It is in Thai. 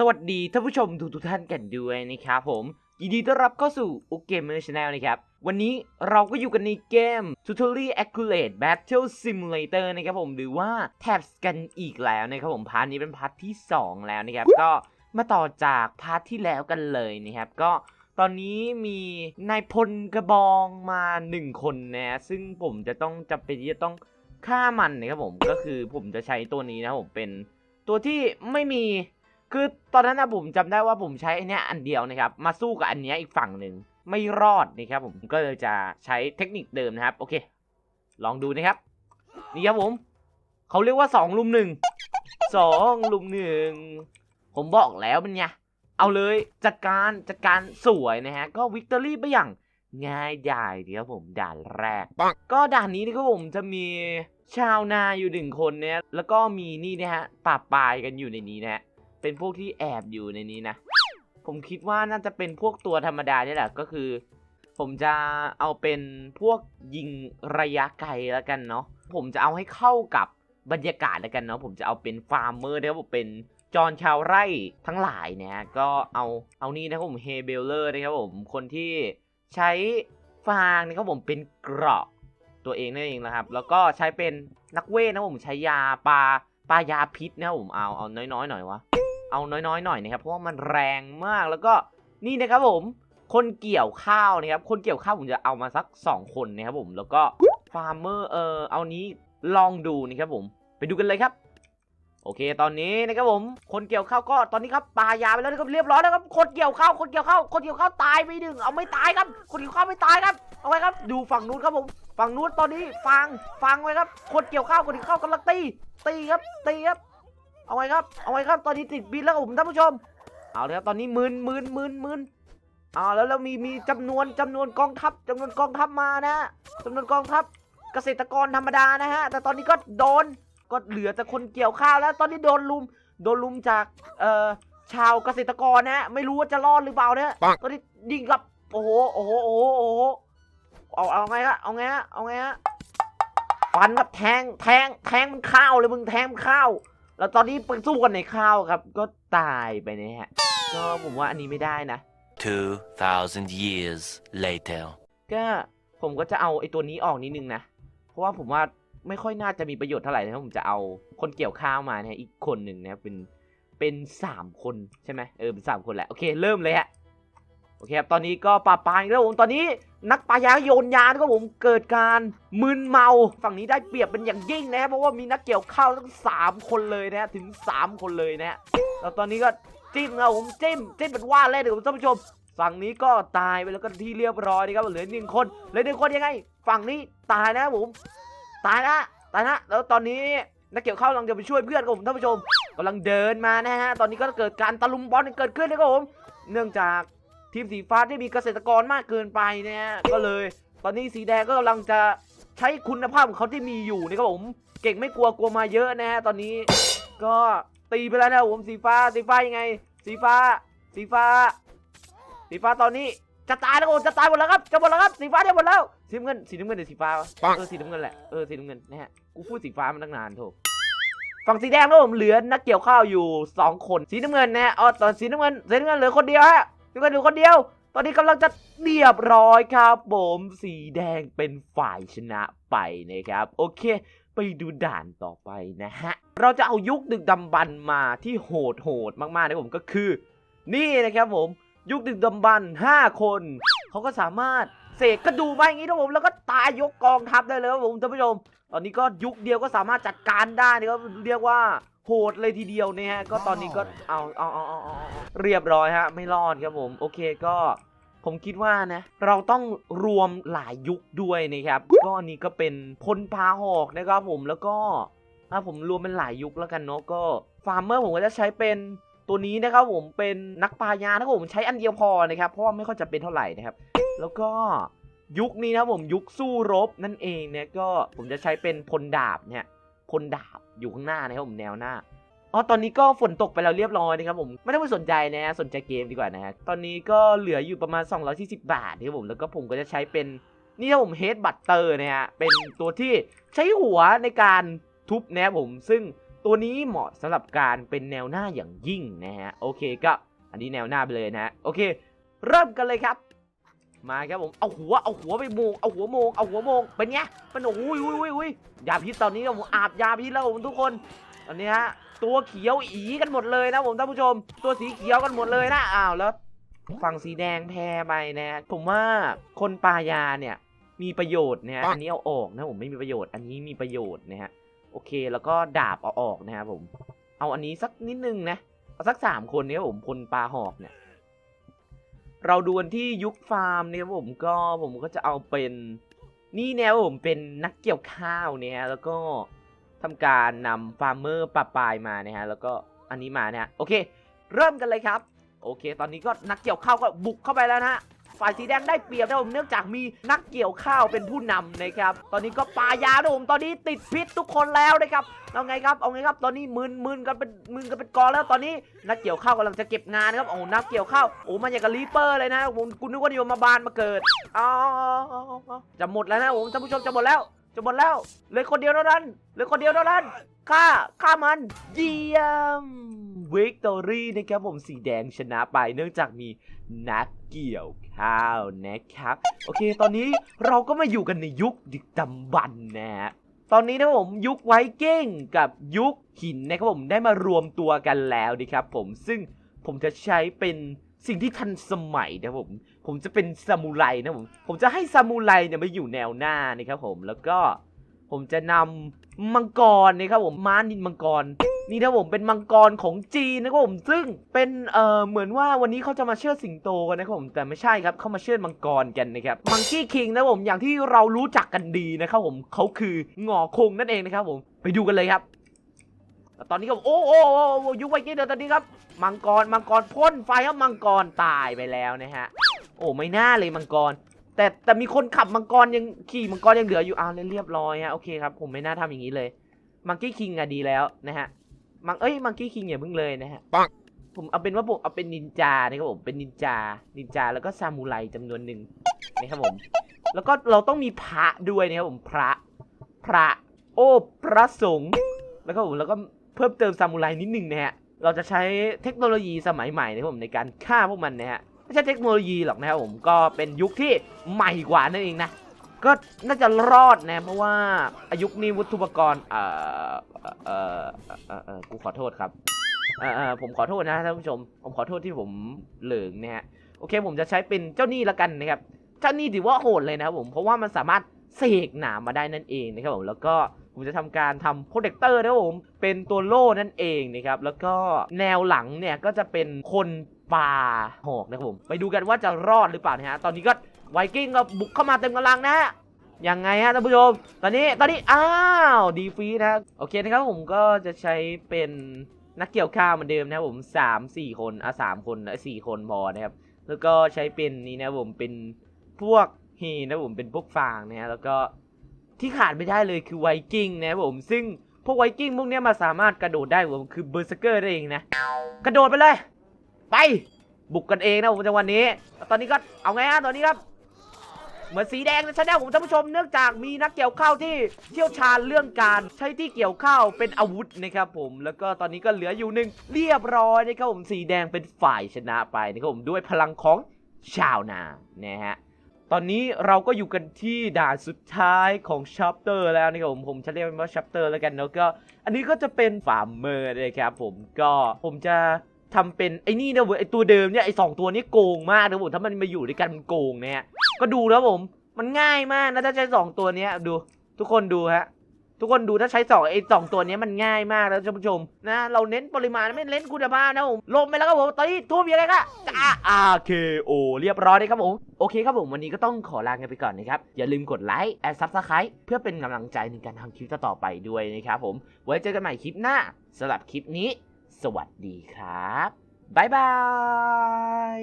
สวัสดีท่านผู้ชมทุกทุกท่านกันด้วยนะครับผม ยินดีต้อนรับเข้าสู่อุกเกมเมอร์ชาแนลนะครับ วันนี้เราก็อยู่กันในเกม Totally Accurate Battle Simulator นะครับผมหรือว่า Tabs กันอีกแล้วนะครับผมพาร์ทนี้เป็นพาร์ทที่ 2 แล้วนะครับ ก็มาต่อจากพาร์ทที่แล้วกันเลยนะครับ ก็ตอนนี้มีนายพลกระบองมาหนึ่งคนนะซึ่งผมจะต้องจำเป็นที่จะต้องฆ่ามันนะครับผมก็คือผมจะใช้ตัวนี้นะครับผมเป็นตัวที่ไม่มี คือตอนนั้นนะผมจำได้ว่าผมใช้ไอเนี้ยอันเดียวนะครับ มาสู้กับอันเนี้ยอีกฝั่งหนึ่งไม่รอดนะครับผมก็เลยจะใช้เทคนิคเดิมนะครับ โอเค ลองดูนะครับ นี่ครับผมเขาเรียกว่าสองลุมหนึ่งสองลุมหนึ่งผมบอกแล้วเป็นไงเอาเลยจัดการจัดการสวยนะฮะ ก็วิกตอรี่ไปอย่างง่ายดายดีครับผมด่านแรกปังก็ด่านนี้นะครับผมจะมีชาวนาอยู่หนึ่งคนเนี่ยแล้วก็มีนี่นะฮะป่าปลายกันอยู่ในนี้นะฮะ เป็นพวกที่แอบอยู่ในนี้นะ ผมคิดว่าน่าจะเป็นพวกตัวธรรมดาเนี่ยแหละก็คือ ผมจะเอาเป็นพวกยิงระยะไกลแล้วกันเนาะผมจะเอาให้เข้ากับบรรยากาศแล้วกันเนาะผมจะเอาเป็นฟาร์มเมอร์นะครับผมเป็นจอนชาวไร่ทั้งหลายเนี่ยก็เอาเอานี่นะครับผมเฮเบลเลอร์นะครับผมคนที่ใช้ฟางนะครับผมเป็นเกราะตัวเองนั่นเองนะครับ แล้วก็ใช้เป็นนักเวทนะผมใช้ยาปลาปลายาพิษนะครับผมเอาเอาน้อยๆหน่อยวะ เอาน้อยๆหน่อยนะครับเพราะว่ามันแรงมากแล้วก็นี่นะครับผมคนเกี่ยวข้าวนะครับคนเกี่ยวข้าวผมจะเอามาสัก 2 คนนะครับผมแล้วก็ฟาร์มเมอร์เออเอานี้ลองดูนะครับผมไปดูกันเลยครับ โอเคตอนนี้นะครับผม คนเกี่ยวข้าวก็ตอนนี้ครับปายาไปแล้วนะครับเรียบร้อยแล้วครับคนเกี่ยวข้าวคนเกี่ยวข้าวคนเกี่ยวข้าวตายไปหนึ่งเอาไม่ตายครับ คนเกี่ยวข้าวไม่ตายครับเอาไว้ครับ ดูฝั่งนู้นครับผมฝั่งนู้นตอนนี้ฟังฟังไว้ครับคนเกี่ยวข้าวคนเกี่ยวข้าวกำลังตีตีครับตีครับ เอาไว้ครับ เอาไว้ครับ ตอนนี้ติดบินแล้วครับผมท่านผู้ชม เอาเลยครับ ตอนนี้หมื่นหมื่นหมื่นหมื่นเอาแล้วแล้วมีมีจำนวนจำนวนกองทัพจำนวนกองทัพมานะฮะจำนวนกองทัพเกษตรกรธรรมดานะฮะ แต่ตอนนี้ก็โดน ก็เหลือแต่คนเกี่ยวข้าวแล้ว ตอนนี้โดนลุม โดนลุมจาก เอ่อ ชาวเกษตรกรนะฮะ ไม่รู้ว่าจะรอดหรือเปล่านะฮะปังตอนนี้ยิงกับ โอ้โห โอ้โห โอ้โหโอ้โหเอาเอาไงฮะ เอาไงฮะ เอาไงฮะ ฟันกับแทง แทง แทงมันข้าวเลยมึงแทงมันข้าว แล้วตอนนี้ไปสู้กันในข้าวครับ ก็ตายไปนะฮะ ก็ผมว่าอันนี้ไม่ได้นะ 2,000 years later. ก็ผมก็จะเอาไอ้ตัวนี้ออกนิดนึงนะ เพราะว่าผมว่าไม่ค่อยน่าจะมีประโยชน์เท่าไหร่นะครับผมจะเอาคนเกี่ยวข้าวมาเนี่ยอีกคนหนึ่งนะครับเป็นเป็นสามคนใช่ไหมเออเป็นสามคนแหละโอเคเริ่มเลยฮะ โอเคครับตอนนี้ก็ปาปายแล้วผมตอนนี้นักปายาโยนยานครับผมเกิดการมึนเมาฝั่งนี้ได้เปรียบเป็นอย่างยิ่งนะฮะเพราะว่ามีนักเกี่ยวข้าวทั้งสามคนเลยนะฮะถึงสามคนเลยนะฮะแล้วตอนนี้ก็จิ้มครับผมจิ้มจิ้มเป็นว่าเล่นเลยคุณผู้ชมฝั่งนี้ก็ตายไปแล้วก็ที่เรียบร้อยนะครับเหลือหนึ่งคนเหลือหนึ่งคนยังไง ฝั่งนี้ตายนะผมตายนะตายนะแล้วตอนนี้นักเกี่ยวข้าวกำลังจะไปช่วยเพื่อนครับผมท่านผู้ชมกำลังเดินมานะฮะตอนนี้ก็เกิดการตะลุมบอลเกิดขึ้นนะครับผม เนื่องจาก ทีมสีฟ้าที่มีเกษตรกรมากเกินไปนะฮะก็เลย ตอนนี้สีแดงก็กำลังจะใช้คุณภาพของเขาที่มีอยู่นะครับผมเก่งไม่กลัวกลัวมาเยอะนะฮะตอนนี้ก็ตีไปแล้วนะครับผมสีฟ้าสีฟ้ายังไง สีฟ้า สีฟ้า สีฟ้าตอนนี้จะตายแล้วโอ้จะตายหมดแล้วครับจะหมดแล้วครับสีฟ้าจะหมดแล้วสีน้ำเงินสีน้ำเงินหรือสีฟ้าวะปังเออสีน้ำเงินแหละเออสีน้ำเงินนะฮะกูพูดสีฟ้ามาตั้งนานโถฝั่งสีแดงแล้วผมเหลือนักเกี่ยวข้าวอยู่สองคนสีน้ำเงินนะฮะอ๋อตอนสีน้ำเงินสีน้ำเงินเหลือคนเดียวฮะ สีน้ำเงินเหลือคนเดียว ตอนนี้กำลังจะเรียบร้อยครับผมสีแดงเป็นฝ่ายชนะไปนะครับ โอเค ไปดูด่านต่อไปนะฮะ เราจะเอายุคดึกดำบรรพ์มาที่โหดโหดๆมากๆนะผมก็คือ นี่นะครับผมยุคดึกดำบรรพ์ห้าคนเขาก็สามารถเสกกระดูกมาอย่างนี้นะผมแล้วก็ตายยกกองทัพได้เลยครับผมท่านผู้ชม ตอนนี้ก็ยุคเดียวก็สามารถจัดการได้นะครับเรียกว่า โหดเลยทีเดียวเนี่ยฮะ ก็ตอนนี้ก็เอาเอาเอาเอาเอาเอาเรียบร้อยฮะ ไม่รอดครับผม โอเคก็ผมคิดว่านะ เราต้องรวมหลายยุคด้วยนะครับ ก็อันนี้ก็เป็นพลพาหอกนะครับผมแล้วก็ถ้าผมรวมเป็นหลายยุคแล้วกันเนาะก็ฟาร์มเมอร์ผมก็จะใช้เป็นตัวนี้นะครับผมเป็นนักปายานะครับผมใช้อันเดียวพอนะครับ เพราะว่าไม่ค่อยจะเป็นเท่าไหร่นะครับ แล้วก็ยุคนี้นะครับผมยุคสู้รบนั่นเองเนี่ยก็ผมจะใช้เป็นพลดาบเนี่ย พลดาบอยู่ข้างหน้านะครับผมแนวหน้าอ๋อตอนนี้ก็ฝนตกไปแล้วเรียบร้อยนะครับผมไม่ต้องไปสนใจนะฮะสนใจเกมดีกว่านะฮะตอนนี้ก็เหลืออยู่ประมาณ 240 บาทนะครับผมแล้วก็ผมก็จะใช้เป็นนี่ครับผมเฮดบัตเตอร์นะฮะเป็นตัวที่ใช้หัวในการทุบนะครับผม ซึ่งตัวนี้เหมาะสำหรับการเป็นแนวหน้าอย่างยิ่งนะฮะโอเคก็อันนี้แนวหน้าไปเลยนะฮะโอเค เริ่มกันเลยครับ มาครับผมเอาหัวเอาหัวไปโมงเอาหัวโมงเอาหัวโมงเป็นไงเป็นโอ้ยอุ้ยอุ้ยอุ้ยยาพิษตอนนี้ครับผมอาบยาพิษแล้วผมทุกคนตอนนี้ฮะตัวเขียวอีกันหมดเลยนะผมท่านผู้ชม ตัวสีเขียวกันหมดเลยนะอ้าวแล้วฝั่งสีแดงแพ้ไปนะฮะผมว่าคนปลายาเนี่ยมีประโยชน์นะฮะอันนี้เอาออกนะผมไม่มีประโยชน์อันนี้มีประโยชน์นะฮะโอเคแล้วก็ดาบเอาออกนะครับผม เอาอันนี้สักนิดนึงนะเอาสักสามคนเนี่ยผมคนปลาหอกเนี่ย เราดูวันที่ยุคฟาร์มเนี่ยผมก็ผมก็จะเอาเป็นนี่แนวผมเป็นนักเกี่ยวข้าวเนี่ยแล้วก็ทำการนำฟาร์มเมอร์ปลาปลายมาเนี่ยฮะแล้วก็อันนี้มาเนี่ยโอเค เริ่มกันเลยครับ โอเค ตอนนี้ก็นักเกี่ยวข้าวก็บุกเข้าไปแล้วนะฮะ ฝ่ายสีแดงได้เปรียบนะผมเนื่องจากมีนักเกี่ยวข้าวเป็นผู้นำนะครับ ตอนนี้ก็ปายานะผมตอนนี้ติดพิษทุกคนแล้วนะครับเอาไงครับเอาไงครับตอนนี้มึนมึนกันเป็นมึนกันเป็นกอแล้วตอนนี้นักเกี่ยวข้าวกำลังจะเก็บงานนะครับโอ้นักเกี่ยวข้าวโอ้มันอย่างกับรีเปอร์เลยนะผมคุณนึกว่าโยมมาบานมาเกิดอ๋อจะหมดแล้วนะผมท่านผู้ชมจะหมดแล้วจะหมดแล้วเหลือคนเดียวเท่านั้นเหลือคนเดียวเท่านั้นฆ่าฆ่ามันเยี่ยมวิกตอรี่นะครับผมสีแดงชนะไปเนื่องจากมีนักเกี่ยว ข้าวนะครับ โอเค ตอนนี้เราก็มาอยู่กันในยุคดึกดำบรรพ์นะฮะตอนนี้นะผมยุคไวกิ้งกับยุคหินนะครับผมได้มารวมตัวกันแล้วนะครับผมซึ่งผมจะใช้เป็นสิ่งที่ทันสมัยนะผม ผมจะเป็นซามูไรนะผม ผมจะให้ซามูไรเนี่ยมาอยู่แนวหน้านะครับผม แล้วก็ ผมจะนำมังกรนะครับผมม้านินมังกร นี่นะผมเป็นมังกรของจีนนะครับผมซึ่งเป็นเอ่อเหมือนว่าวันนี้เขาจะมาเชื่อดสิงโตกันนะครับผมแต่ไม่ใช่ครับเขามาเชื่อดมังกรกันนะครับมังกี้คิงนะผมอย่างที่เรารู้จักกันดีนะครับผมเขาคือหงอคงนั่นเองนะครับผมไปดูกันเลยครับตอนนี้ก็โอ้โอ้โอ้ยุคไวกิ้งเดี๋ยวตอนนี้ครับมังกรมังกรพ่นไฟครับมังกรตายไปแล้วนะฮะโอ้ไม่น่าเลยมังกร แต่แต่มีคนขับมังกรยังขี่มังกรยังเหลืออยู่อ้าวเรียบร้อยฮะโอเคครับผมไม่น่าทำอย่างนี้เลยมังกี้คิงอะดีแล้วนะฮะมังเอ้ยมังกี้คิงอย่าเพิ่งเลยนะฮะปังผมเอาเป็นว่าผมเอาเป็นนินจานะครับผมเป็นนินจานินจาแล้วก็ซามูไรจำนวนหนึ่งนะครับผม แล้วก็เราต้องมีพระด้วยนะครับผมพระพระ โอ้พระสงฆ์แล้วก็ผมแล้วก็เพิ่มเติมซามูไรนิดหนึ่งนะฮะเราจะใช้เทคโนโลยีสมัยใหม่นะครับผมในการฆ่าพวกมันนะฮะ ไม่ใช่เทคโนโลยีหรอกนะครับผมก็เป็นยุคที่ใหม่กว่านั่นเองนะก็น่าจะรอดนะเพราะว่าอายุนี้วัตถุอุปกรณ์เอ่อเอ่อเอ่อเออเออกูขอโทษครับเอ่อเออผมขอโทษนะท่านผู้ชม ผมขอโทษที่ผมเหลิงนะฮะโอเคผมจะใช้เป็นเจ้าหนี้ละกันนะครับเจ้าหนี้ถือว่าโหดเลยนะครับผมเพราะว่ามันสามารถเสกหนามมาได้นั่นเองนะครับผมแล้วก็ผมจะทำการทำโปรเทคเตอร์นะครับผมเป็นตัวโล่นั่นเองนะครับแล้วก็แนวหลังเนี่ยก็จะเป็นคน ป่าหอกนะครับผมไปดูกันว่าจะรอดหรือเปล่านะฮะตอนนี้ก็ไวกิ้งก็บุกเข้ามาเต็มกำลังนะฮะยังไงฮะท่านผู้ชม ตอนนี้ตอนนี้อ้าวดีฟีนะโอเคนะครับผมก็จะใช้เป็นนักเกี่ยวข้าวเหมือนเดิมนะครับผมสามสี่คนอะสามคนอะสี่คนพอนะครับแล้วก็ใช้เป็นนี่นะครับผมเป็นพวกเฮนะครับผมเป็นพวกฟางนะฮะแล้วก็ที่ขาดไม่ได้เลยคือไวกิ้งนะครับผมซึ่งพวกไวกิ้งพวกนี้มาสามารถกระโดดได้ผมคือเบอร์สเกอร์ได้เองนะ กระโดดไปเลย ไปบุกกันเองนะผมจังหวันนี้ ตอนนี้ก็เอาไงฮะตอนนี้ครับเหมือนสีแดงนชาแนลของท่านผู้ชมเนื่องจากมีนักเกี่ยวข้าวที่เชี่ยวชาญเรื่องการใช้ที่เกี่ยวข้าวเป็นอาวุธนะครับผมแล้วก็ตอนนี้ก็เหลืออยู่หนึ่งเรียบร้อยนะครับผมสีแดงเป็นฝ่ายชนะไปนะครับผมด้วยพลังของชาวนานะฮะตอนนี้เราก็อยู่กันที่ด่านสุดท้ายของชัปเตอร์แล้วนะครับผมผมจะเรียกมันว่าชัปเตอร์แล้วกันแล้วก็ อันนี้ก็จะเป็นฟาร์มเมอร์นะครับผมก็ผมจะ ทำเป็นไอ้นี่นะเว้ยไอ้ตัวเดิมเนี่ยไอ้สองตัวนี้โกงมากนะผมถ้ามันมาอยู่ด้วยกันมันโกงเนะฮะก็ดูแล้วผมมันง่ายมากนะถ้าใช้สองตัวเนี้ยดู ทุกคนดูฮะทุกคนดูถ้าใช้สองไอ้สองตัวนี้มันง่ายมากแล้วท่านผู้ชมนะเราเน้นปริมาณไม่เน้นคุณภาพนะผมลมไปแล้วครับผมตอนนี้ทุ่มยังไงครับจ้าอาเคโอเรียบร้อยเลยครับผมโอเคครับผมวันนี้ก็ต้องขอลากันไปก่อนนะครับ อย่าลืมกดไลค์แอดซับสไครต์เพื่อเป็นกำลังใจในการทำคลิปต่อไปด้วยนะครับผม ไว้เจอกันใหม่คลิปหน้าสำหรับคลิปนี้ สวัสดีครับ บ๊ายบาย